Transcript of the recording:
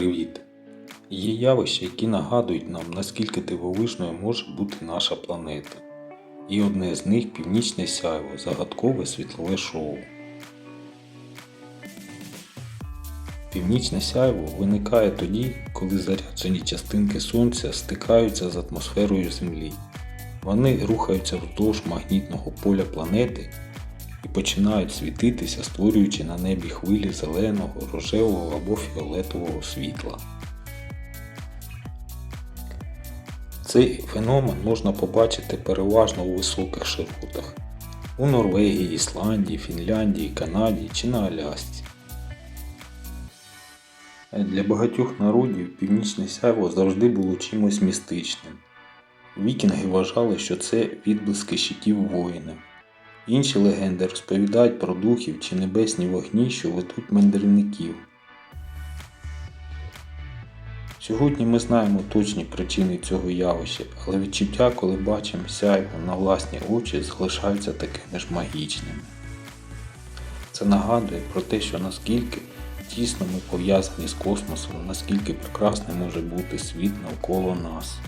Привіт! Є явища, які нагадують нам, наскільки дивовижною може бути наша планета. І одне з них північне сяйво, загадкове світлове шоу. Північне сяйво виникає тоді, коли заряджені частинки Сонця стикаються з атмосферою Землі. Вони рухаються вздовж магнітного поля планети і починають світитися, створюючи на небі хвилі зеленого, рожевого або фіолетового світла. Цей феномен можна побачити переважно у високих широтах у Норвегії, Ісландії, Фінляндії, Канаді чи на Алясці. Для багатьох народів північне сяйво завжди було чимось містичним. Вікінги вважали, що це відблиски щитів воїнів. Інші легенди розповідають про духів чи небесні вогні, що ведуть мандрівників. Сьогодні ми знаємо точні причини цього явища, але відчуття, коли бачимо сяйво на власні очі, залишаються такими ж магічними. Це нагадує про те, що наскільки тісно ми пов'язані з космосом, наскільки прекрасним може бути світ навколо нас.